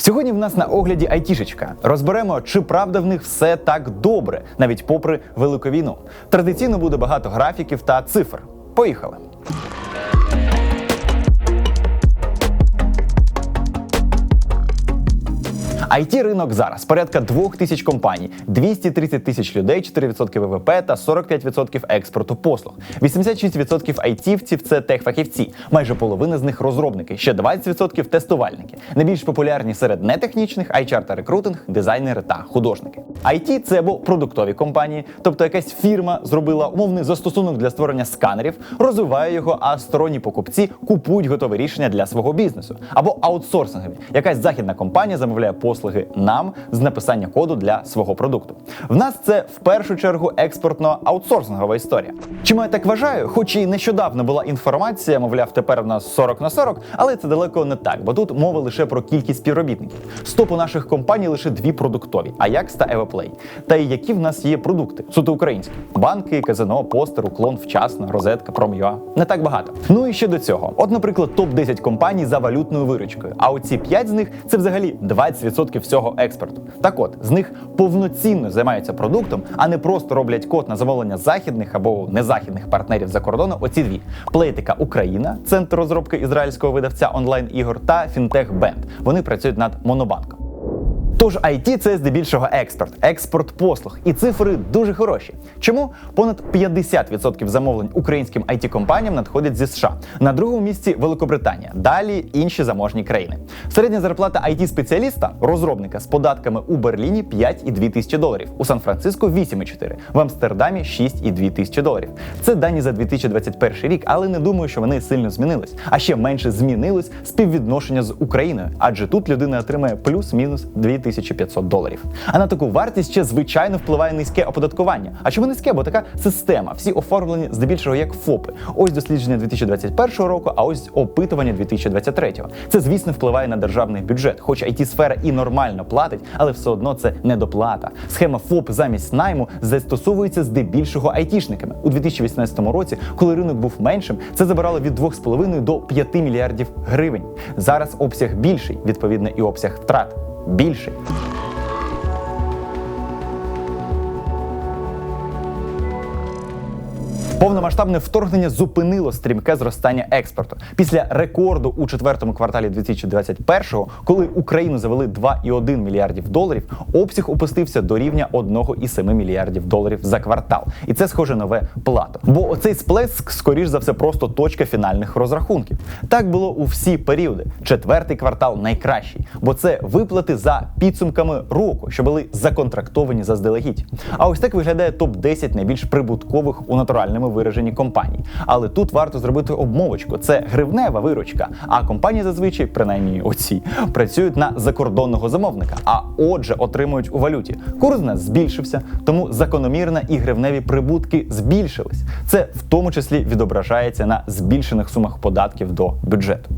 Сьогодні в нас на огляді айтішечка. Розберемо, чи правда в них все так добре, навіть попри велику війну. Традиційно буде багато графіків та цифр. Поїхали. It ринок зараз порядка 2 тисяч компаній, 230 тисяч людей, 4% ВВП та 45% експорту послуг. 86% айтівців це техфахівці, майже половина з них розробники, ще 20% тестувальники. Найбільш популярні серед нетехнічних HR та рекрутинг, дизайнери та художники. IT – це або продуктові компанії, тобто якась фірма зробила умовний застосунок для створення сканерів, розвиває його, а сторонні покупці купують готове рішення для свого бізнесу, або аутсорсингові. Якась західна компанія замовляє послуги нам з написання коду для свого продукту. В нас це в першу чергу експортно-аутсорсингова історія. Чому я так вважаю? Хоч і нещодавно була інформація, мовляв, тепер в нас 40 на 40, але це далеко не так, бо тут мова лише про кількість співробітників. З топу наших компаній лише дві продуктові Ajax та Evaplay. Та й які в нас є продукти? Суто українські: банки, казино, постер, уклон, вчасно, розетка, пром'юа. Не так багато. Ну і ще до цього. От, наприклад, топ 10 компаній за валютною виручкою. А оці 5 з них це взагалі 20% всього експорту. Так от, з них повноцінно займаються продуктом, а не просто роблять код на замовлення західних або незахідних партнерів за кордону. Оці дві: Плейтика Україна, центр розробки ізраїльського видавця онлайн ігор, та Фінтех Бенд. Вони працюють над монобанком. Тож IT – це здебільшого експорт, експорт послуг, і цифри дуже хороші. Чому понад 50% замовлень українським it компаніям надходять зі США? На другому місці Великобританія, далі інші заможні країни. Середня зарплата it спеціаліста розробника з податками у Берліні 5,2 тисячі доларів, у Сан-Франциско 8,4, в Амстердамі 6,2 тисячі доларів. Це дані за 2021 рік, але не думаю, що вони сильно змінились. А ще менше змінилось співвідношення з Україною, адже тут людина отримає плюс-мінус 2500 доларів. А на таку вартість ще звичайно впливає низьке оподаткування. А чому низьке? Бо така система. Всі оформлені здебільшого як ФОПи. Ось дослідження 2021 року, а ось опитування 2023. Це, звісно, впливає на державний бюджет. Хоч it сфера і нормально платить, але все одно це недоплата. Схема ФОП замість найму застосовується здебільшого айтішниками. У 2018 році, коли ринок був меншим, це забирало від 2,5 до 5 мільярдів гривень. Зараз обсяг більший, відповідно, і обсяг втрат більший. Повномасштабне вторгнення зупинило стрімке зростання експорту після рекорду у четвертому кварталі 2021-го, коли Україну завели 2,1 мільярдів доларів. Обсяг опустився до рівня 1,7 мільярдів доларів за квартал, і це схоже нове плато. Бо оцей сплеск, скоріш за все, просто точка фінальних розрахунків. Так було у всі періоди. Четвертий квартал найкращий, бо це виплати за підсумками року, що були законтрактовані заздалегідь. А ось так виглядає топ 10 найбільш прибуткових у натуральному вираженні компанії. Але тут варто зробити обмовочку: це гривнева виручка. А компанії зазвичай, принаймні оці, працюють на закордонного замовника, а отже, отримують у валюті. Курс нас збільшився, тому закономірно і гривневі прибутки збільшились. Це в тому числі відображається на збільшених сумах податків до бюджету.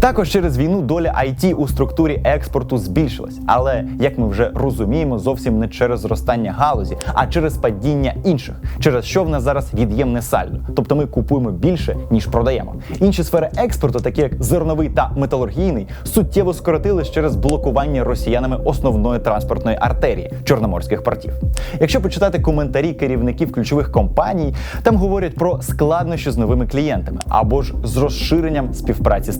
Також через війну доля IT у структурі експорту збільшилась, але як ми вже розуміємо, зовсім не через зростання галузі, а через падіння інших, через що в нас зараз від'ємне сальдо. Тобто ми купуємо більше ніж продаємо. Інші сфери експорту, такі як зерновий та металургійний, суттєво скоротились через блокування росіянами основної транспортної артерії чорноморських портів. Якщо почитати коментарі керівників ключових компаній, там говорять про складнощі з новими клієнтами або ж з розширенням співпраці з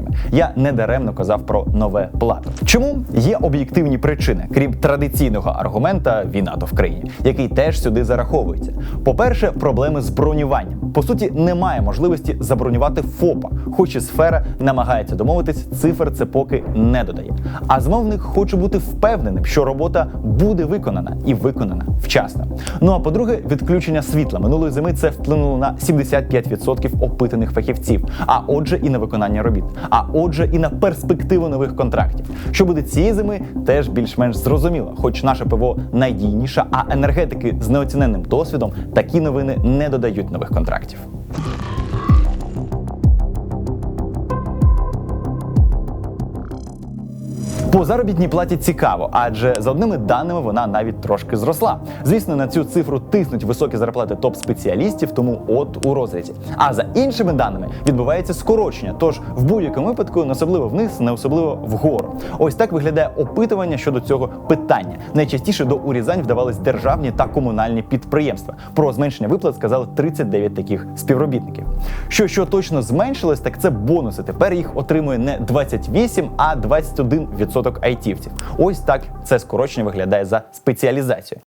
теперішніми. Я недаремно казав про нове плато. Чому є об'єктивні причини, крім традиційного аргумента війна то в країні, який теж сюди зараховується. По-перше, проблеми з бронюванням. По суті, немає можливості забронювати ФОПа, хоч і сфера намагається домовитись, цифр це поки не додає. А змовник хоче бути впевненим, що робота буде виконана і виконана вчасно. Ну а по-друге, відключення світла минулої зими це вплинуло на 75% опитаних фахівців, а отже, і на виконання робіт. А отже, і на перспективу нових контрактів. Що буде цієї зими, теж більш-менш зрозуміло. Хоч наше ПВО найдійніше, а енергетики з неоціненним досвідом такі новини не додають нових контрактів контрактів. По заробітній платі цікаво, адже за одними даними вона навіть трошки зросла. Звісно, на цю цифру тиснуть високі зарплати топ-спеціалістів, тому от у розрізі. А за іншими даними відбувається скорочення. Тож в будь-якому випадку не особливо вниз, не особливо вгору. Ось так виглядає опитування щодо цього питання. Найчастіше до урізань вдавались державні та комунальні підприємства. Про зменшення виплат сказали 39 таких співробітників. Що що точно зменшилось, так це бонуси. Тепер їх отримує не 28, а 21% айтівців. Ось так це скорочення виглядає за спеціалізацією.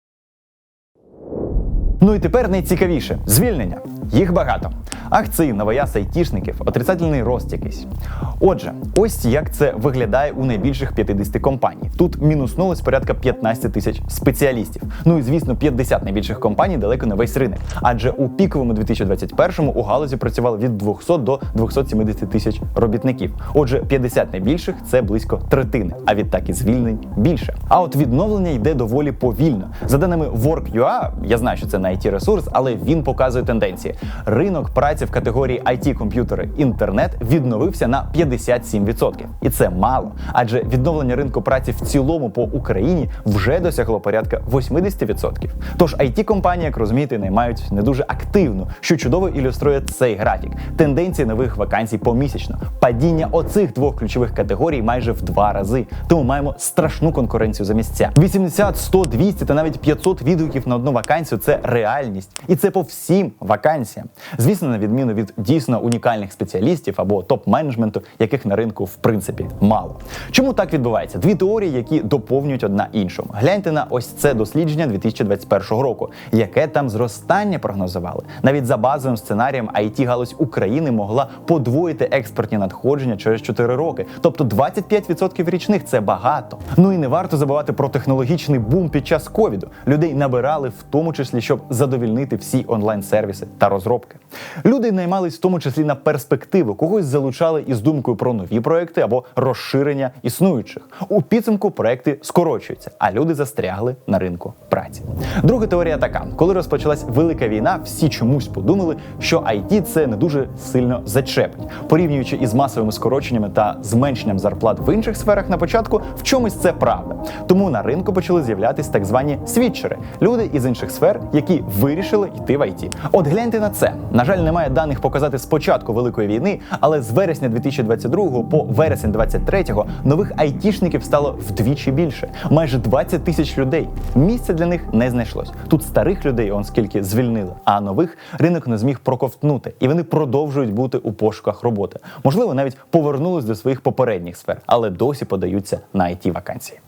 Ну і тепер найцікавіше звільнення. Їх багато. Акції, новояз айтішників, отрицательний рост якийсь. Отже, ось як це виглядає у найбільших 50 компаній. Тут мінуснулось порядка 15 тисяч спеціалістів. Ну і звісно, 50 найбільших компаній далеко не весь ринок. Адже у піковому 2021-му у галузі працювало від 200 до 270 тисяч робітників. Отже, 50 найбільших це близько третини, а відтак і звільнень більше. А от відновлення йде доволі повільно. За даними Work.ua, я знаю, що це не it ресурс, але він показує тенденції. Ринок праці в категорії it комп'ютери інтернет відновився на 57%. І це мало, адже відновлення ринку праці в цілому по Україні вже досягло порядка 80%. Тож it компанії, як розумієте, наймають не дуже активно, що чудово ілюструє цей графік. Тенденції нових вакансій помісячно. Падіння оцих двох ключових категорій майже в два рази. Тому маємо страшну конкуренцію за місця. 80, 100, 200 та навіть 500 відгуків на одну вакансію це реальність, і це по всім вакансіям. Звісно, на відміну від дійсно унікальних спеціалістів або топ-менеджменту, яких на ринку в принципі мало. Чому так відбувається? Дві теорії, які доповнюють одна іншу. Гляньте на ось це дослідження 2021 року, яке там зростання прогнозували. Навіть за базовим сценарієм it галузь України могла подвоїти експортні надходження через 4 роки, тобто 25% річних це багато. Ну і не варто забувати про технологічний бум під час ковіду. Людей набирали в тому числі, щоб задовільнити всі онлайн-сервіси та розробки. Люди наймались в тому числі на перспективу, когось залучали із думкою про нові проекти або розширення існуючих. У підсумку проекти скорочуються, а люди застрягли на ринку праці. Друга теорія така: коли розпочалась велика війна, всі чомусь подумали, що IT це не дуже сильно зачепить. Порівнюючи із масовими скороченнями та зменшенням зарплат в інших сферах на початку, в чомусь це правда. Тому на ринку почали з'являтись так звані свідчери люди із інших сфер, які вирішили йти в IT. От гляньте на це. На жаль, немає даних показати спочатку великої війни, але з вересня 2022 по вересень 2023 нових айтішників стало вдвічі більше, майже 20 тисяч людей. Місця для них не знайшлось. Тут старих людей он скільки звільнили, а нових ринок не зміг проковтнути, і вони продовжують бути у пошуках роботи. Можливо, навіть повернулись до своїх попередніх сфер, але досі подаються на it вакансії.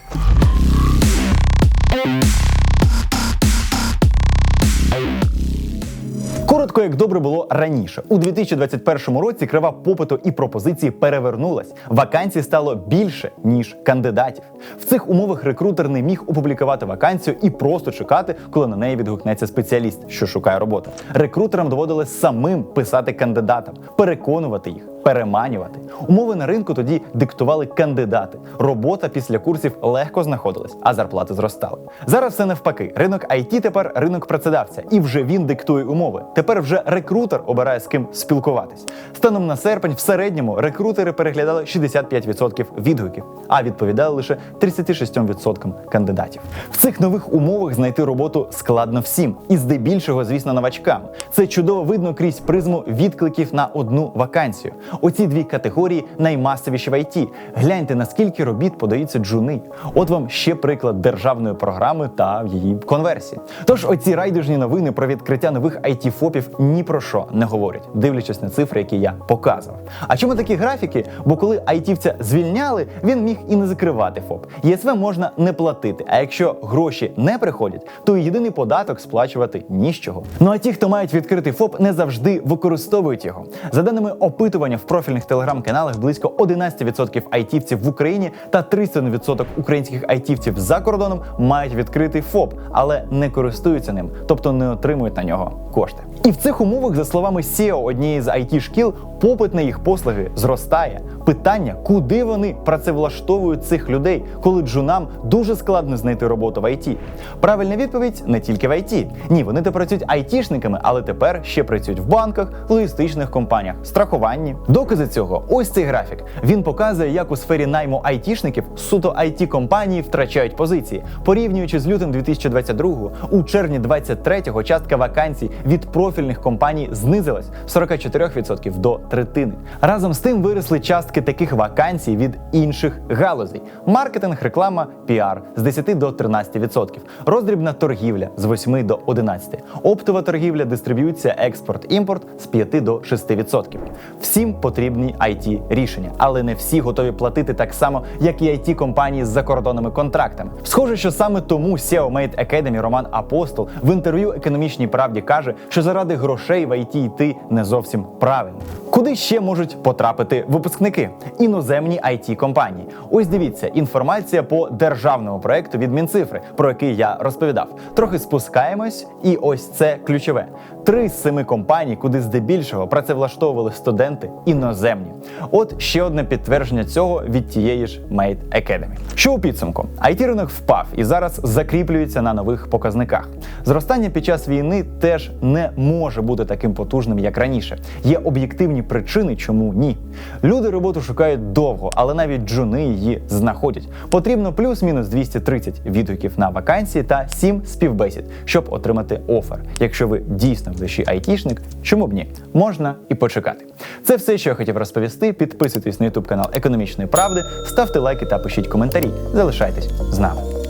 Коротко, як добре було раніше. У 2021 році крива попиту і пропозиції перевернулась. Вакансій стало більше, ніж кандидатів. В цих умовах рекрутер не міг опублікувати вакансію і просто чекати, коли на неї відгукнеться спеціаліст, що шукає роботу. Рекрутерам доводилось самим писати кандидатам, переконувати їх. Переманювати умови на ринку тоді диктували кандидати. Робота після курсів легко знаходилась, а зарплати зростали. Зараз все навпаки. Ринок IT тепер ринок працедавця, і вже він диктує умови. Тепер вже рекрутер обирає з ким спілкуватись. Станом на серпень в середньому рекрутери переглядали 65% відгуків, а відповідали лише 36% кандидатів. В цих нових умовах знайти роботу складно всім, і здебільшого, звісно, новачкам. Це чудово видно крізь призму відкликів на одну вакансію. Оці дві категорії наймасовіші в ІТ. Гляньте, наскільки робіт подаються джуни. От вам ще приклад державної програми та її конверсії. Тож оці райдужні новини про відкриття нових it ФОПів ні про що не говорять, дивлячись на цифри, які я показував. А чому такі графіки? Бо коли айтівця звільняли, він міг і не закривати ФОП. ЄСВ можна не платити. А якщо гроші не приходять, то єдиний податок сплачувати ні з чого. Ну а ті, хто мають відкритий ФОП, не завжди використовують його. За даними опитування в профільних телеграм-каналах, близько 11% айтівців в Україні та 31% українських айтівців за кордоном мають відкритий ФОП, але не користуються ним, тобто не отримують на нього кошти. І в цих умовах, за словами SEO однієї з it шкіл, попит на їх послуги зростає. Питання, куди вони працевлаштовують цих людей, коли джунам дуже складно знайти роботу в IT? Правильна відповідь не тільки в IT. Ні, вони то працюють айтішниками, але тепер ще працюють в банках, логістичних компаніях, страхуванні. Докази цього ось цей графік. Він показує, як у сфері найму айтішників суто it компанії втрачають позиції. Порівнюючи з лютим 2022, у червні 23-го частка вакансій від профільних компаній знизилась з 44% до третини. Разом з тим виросли частки таких вакансій від інших галузей: маркетинг, реклама, піар з 10 до 13%, роздрібна торгівля з 8 до 11%, оптова торгівля, дистриб'юція, експорт, імпорт з 5 до 6%. Всім потрібні it рішення, але не всі готові платити так само, як і it компанії з закордонними контрактами. Схоже, що саме тому SEO Made Academy Роман Апостол в інтерв'ю економічній правді каже, що заради грошей в IT йти не зовсім правильно. Куди ще можуть потрапити випускники? Іноземні it компанії. Ось дивіться, інформація по державному проекту від Мінцифри, про який я розповідав. Трохи спускаємось, і ось це ключове: три з семи компаній, куди здебільшого працевлаштовували студенти іноземні. От ще одне підтвердження цього від тієї ж Made Academy. Що у підсумку? it ринок впав і зараз закріплюється на нових показниках. Зростання під час війни теж не може бути таким потужним, як раніше. Є об'єктивні причини, чому ні. Люди роботу шукають довго, але навіть джуни її знаходять. Потрібно плюс-мінус 230 відгуків на вакансії та 7 співбесід, щоб отримати офер. Якщо ви дійсно в душі айтішник, чому б ні? Можна і почекати. Це все, що я хотів розповісти. Підписуйтесь на YouTube канал Економічної правди, ставте лайки та пишіть коментарі. Залишайтесь з нами.